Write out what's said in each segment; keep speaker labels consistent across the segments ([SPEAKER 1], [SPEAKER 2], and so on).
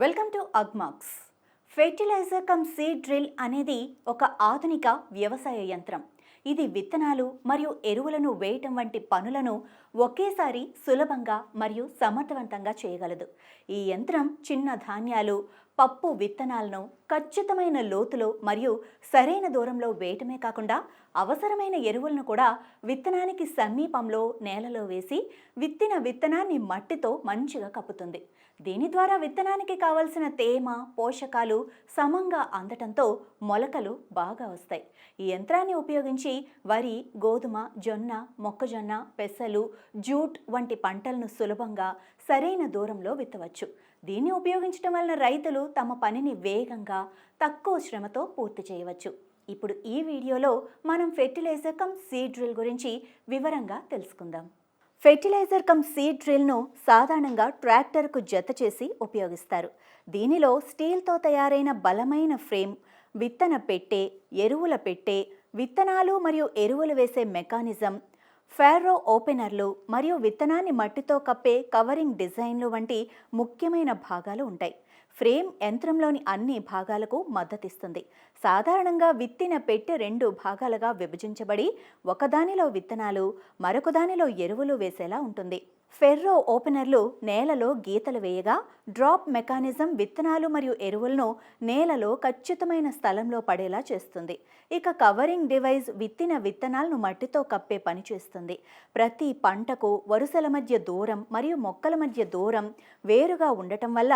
[SPEAKER 1] Welcome to Agmax. Fertiliser cum seed drill అనేది ఒక ఆధునిక వ్యవసాయ యంత్రం. ఇది విత్తనాలు మరియు ఎరువులను వేయటం వంటి పనులను ఒకేసారి సులభంగా మరియు సమర్థవంతంగా చేయగలదు. ఈ యంత్రం చిన్న ధాన్యాలు పప్పు విత్తనాలను ఖచ్చితమైన లోతులో మరియు సరైన దూరంలో వేయటమే కాకుండా అవసరమైన ఎరువులను కూడా విత్తనానికి సమీపంలో నేలలో వేసి విత్తిన విత్తనాన్ని మట్టితో మంచిగా కప్పుతుంది. దీని ద్వారా విత్తనానికి కావలసిన తేమ పోషకాలు సమంగా అందటంతో మొలకలు బాగా వస్తాయి. ఈ యంత్రాన్ని ఉపయోగించి వరి గోధుమ జొన్న మొక్కజొన్న పెసలు జూట్ వంటి పంటలను సులభంగా సరైన దూరంలో విత్తవచ్చు. దీన్ని ఉపయోగించడం వలన రైతులు తమ పనిని వేగంగా తక్కువ శ్రమతో పూర్తి చేయవచ్చు. ఇప్పుడు ఈ వీడియోలో మనం ఫెర్టిలైజర్ కమ్ సీడ్ డ్రిల్ గురించి వివరంగా తెలుసుకుందాం. ఫెర్టిలైజర్ కమ్ సీడ్ డ్రిల్ను సాధారణంగా ట్రాక్టర్కు జత చేసి ఉపయోగిస్తారు. దీనిలో స్టీల్తో తయారైన బలమైన ఫ్రేమ్ విత్తన పెట్టే ఎరువుల పెట్టే విత్తనాలు మరియు ఎరువులు వేసే మెకానిజం ఫెర్రో ఓపెనర్లు మరియు విత్తనాన్ని మట్టితో కప్పే కవరింగ్ డిజైన్లు వంటి ముఖ్యమైన భాగాలు ఉంటాయి. ఫ్రేమ్ యంత్రంలోని అన్ని భాగాలకు మద్దతిస్తుంది. సాధారణంగా విత్తిన పెట్టె రెండు భాగాలుగా విభజించబడి ఒకదానిలో విత్తనాలు మరొక దానిలో ఎరువులు వేసేలా ఉంటుంది. ఫెర్రో ఓపెనర్లు నేలలో గీతలు వేయగా డ్రాప్ మెకానిజం విత్తనాలు మరియు ఎరువులను నేలలో ఖచ్చితమైన స్థలంలో పడేలా చేస్తుంది. ఇక కవరింగ్ డివైస్ విత్తిన విత్తనాలను మట్టితో కప్పే పని చేస్తుంది. ప్రతి పంటకు వరుసల మధ్య దూరం మరియు మొక్కల మధ్య దూరం వేరుగా ఉండటం వల్ల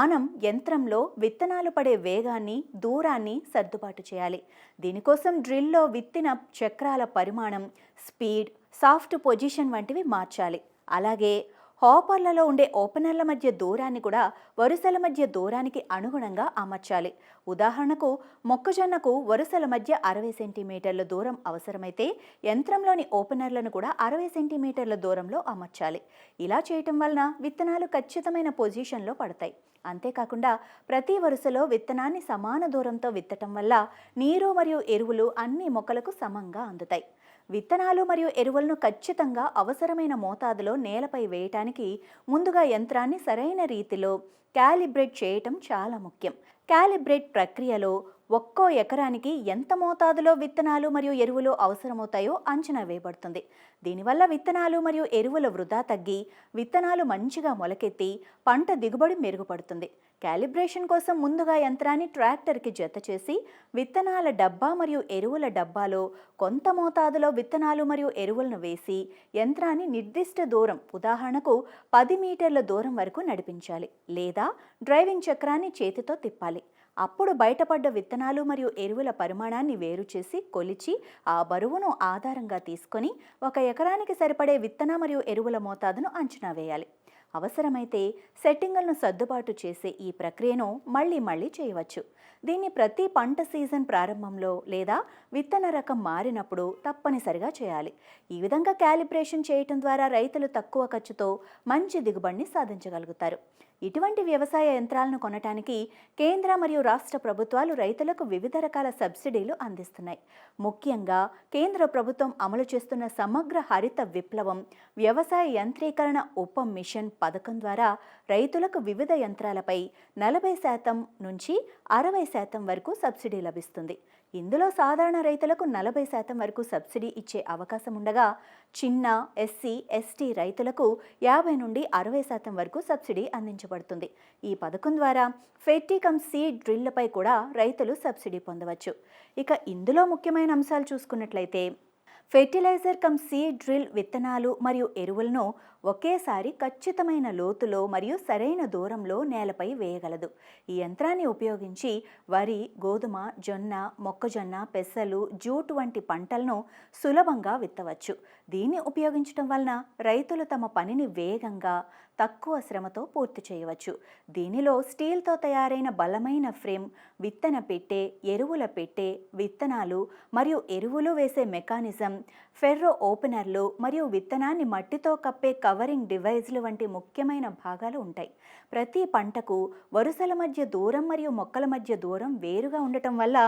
[SPEAKER 1] మనం యంత్రంలో విత్తనాలు పడే వేగాన్ని దూరాన్ని సర్దుబాటు చేయాలి. దీనికోసం డ్రిల్లో విత్తిన చక్రాల పరిమాణం స్పీడ్ సాఫ్ట్ పొజిషన్ వంటివి మార్చాలి. అలాగే హాపర్లలో ఉండే ఓపెనర్ల మధ్య దూరాన్ని కూడా వరుసల మధ్య దూరానికి అనుగుణంగా అమర్చాలి. ఉదాహరణకు మొక్కజొన్నకు వరుసల మధ్య అరవై సెంటీమీటర్ల దూరం అవసరమైతే యంత్రంలోని ఓపెనర్లను కూడా అరవై సెంటీమీటర్ల దూరంలో అమర్చాలి. ఇలా చేయటం వలన విత్తనాలు ఖచ్చితమైన పొజిషన్లో పడతాయి. అంతేకాకుండా ప్రతి వరుసలో విత్తనాన్ని సమాన దూరంతో విత్తటం వల్ల నీరు మరియు ఎరువులు అన్ని మొక్కలకు సమంగా అందుతాయి. విత్తనాలు మరియు ఎరువులను ఖచ్చితంగా అవసరమైన మోతాదులో నేలపై వేయటానికి ముందుగా యంత్రాన్ని సరైన రీతిలో క్యాలిబ్రేట్ చేయటం చాలా ముఖ్యం. క్యాలిబ్రేట్ ప్రక్రియలో ఒక్కో ఎకరానికి ఎంత మోతాదులో విత్తనాలు మరియు ఎరువులు అవసరమవుతాయో అంచనా వేయబడుతుంది. దీనివల్ల విత్తనాలు మరియు ఎరువుల వృధా తగ్గి విత్తనాలు మంచిగా మొలకెత్తి పంట దిగుబడి మెరుగుపడుతుంది. క్యాలిబ్రేషన్ కోసం ముందుగా యంత్రాన్ని ట్రాక్టర్కి జత చేసి విత్తనాల డబ్బా మరియు ఎరువుల డబ్బాలో కొంత మోతాదులో విత్తనాలు మరియు ఎరువులను వేసి యంత్రాన్ని నిర్దిష్ట దూరం ఉదాహరణకు పది మీటర్ల దూరం వరకు నడిపించాలి లేదా డ్రైవింగ్ చక్రాన్ని చేతితో తిప్పాలి. అప్పుడు బయటపడ్డ విత్తనాలు మరియు ఎరువుల పరిమాణాన్ని వేరు చేసి కొలిచి ఆ బరువును ఆధారంగా తీసుకొని ఒక ఎకరానికి సరిపడే విత్తన మరియు ఎరువుల మోతాదును అంచనా వేయాలి. అవసరమైతే సెట్టింగులను సర్దుబాటు చేసే ఈ ప్రక్రియను మళ్ళీ మళ్ళీ చేయవచ్చు. దీన్ని ప్రతి పంట సీజన్ ప్రారంభంలో లేదా విత్తన రకం మారినప్పుడు తప్పనిసరిగా చేయాలి. ఈ విధంగా క్యాలిబ్రేషన్ చేయటం ద్వారా రైతులు తక్కువ ఖర్చుతో మంచి దిగుబడిని సాధించగలుగుతారు. ఇటువంటి వ్యవసాయ యంత్రాలను కొనటానికి కేంద్ర మరియు రాష్ట్ర ప్రభుత్వాలు రైతులకు వివిధ రకాల సబ్సిడీలు అందిస్తున్నాయి. ముఖ్యంగా కేంద్ర ప్రభుత్వం అమలు చేస్తున్న సమగ్ర హరిత విప్లవం వ్యవసాయ యంత్రీకరణ ఉప మిషన్ పథకం ద్వారా రైతులకు వివిధ యంత్రాలపై నలభై శాతం నుంచి అరవై శాతం వరకు సబ్సిడీ లభిస్తుంది. ఇందులో సాధారణ రైతులకు నలభై శాతం వరకు సబ్సిడీ ఇచ్చే అవకాశం ఉండగా చిన్న ఎస్సీ ఎస్టీ రైతులకు యాభై నుండి అరవై శాతం వరకు సబ్సిడీ అందించబడుతుంది. ఈ పథకం ద్వారా ఫెర్టికమ్ సీడ్ డ్రిల్లపై కూడా రైతులు సబ్సిడీ పొందవచ్చు. ఇక ఇందులో ముఖ్యమైన అంశాలు చూసుకున్నట్లయితే ఫెర్టిలైజర్ కమ్ సీడ్ డ్రిల్ విత్తనాలు మరియు ఎరువులను ఒకేసారి ఖచ్చితమైన లోతులో మరియు సరైన దూరంలో నేలపై వేయగలదు. ఈ యంత్రాన్ని ఉపయోగించి వరి గోధుమ జొన్న మొక్కజొన్న పెసలు జూట్ వంటి పంటలను సులభంగా విత్తవచ్చు. దీన్ని ఉపయోగించడం వలన రైతులు తమ పనిని వేగంగా తక్కువ శ్రమతో పూర్తి చేయవచ్చు. దీనిలో స్టీల్తో తయారైన బలమైన ఫ్రేమ్ విత్తన పెట్టె ఎరువుల పెట్టె విత్తనాలు మరియు ఎరువులు వేసే మెకానిజం ఫెర్రో ఓపెనర్లు మరియు విత్తనాన్ని మట్టితో కప్పే కవరింగ్ డివైజ్లు వంటి ముఖ్యమైన భాగాలు ఉంటాయి. ప్రతి పంటకు వరుసల మధ్య దూరం మరియు మొక్కల మధ్య దూరం వేరుగా ఉండటం వల్ల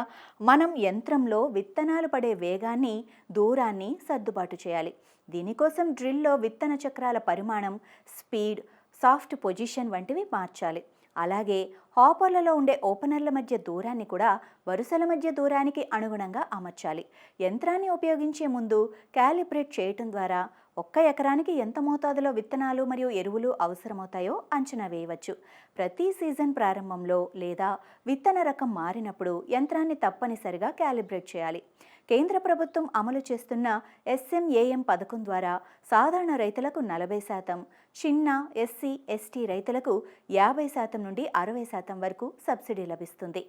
[SPEAKER 1] మనం యంత్రంలో విత్తనాలు పడే వేగాన్ని దూరాన్ని సర్దుబాటు చేయాలి. దీనికోసం డ్రిల్లో విత్తన చక్రాల పరిమాణం స్పీడ్ సాఫ్ట్ పొజిషన్ వంటివి మార్చాలి. అలాగే హాపర్లలో ఉండే ఓపెనర్ల మధ్య దూరాన్ని కూడా వరుసల మధ్య దూరానికి అనుగుణంగా అమర్చాలి. యంత్రాన్ని ఉపయోగించే ముందు క్యాలిబ్రేట్ చేయటం ద్వారా ఒక్క ఎకరానికి ఎంత మోతాదులో విత్తనాలు మరియు ఎరువులు అవసరమవుతాయో అంచనా వేయవచ్చు. ప్రతి సీజన్ ప్రారంభంలో లేదా విత్తన రకం మారినప్పుడు యంత్రాన్ని తప్పనిసరిగా క్యాలిబ్రేట్ చేయాలి. కేంద్ర ప్రభుత్వం అమలు చేస్తున్న ఎస్ఎంఏఎం పథకం ద్వారా సాధారణ రైతులకు నలభై శాతం చిన్న ఎస్సీ ఎస్టీ రైతులకు యాభై శాతం నుండి అరవై శాతం వరకు సబ్సిడీ లభిస్తుంది.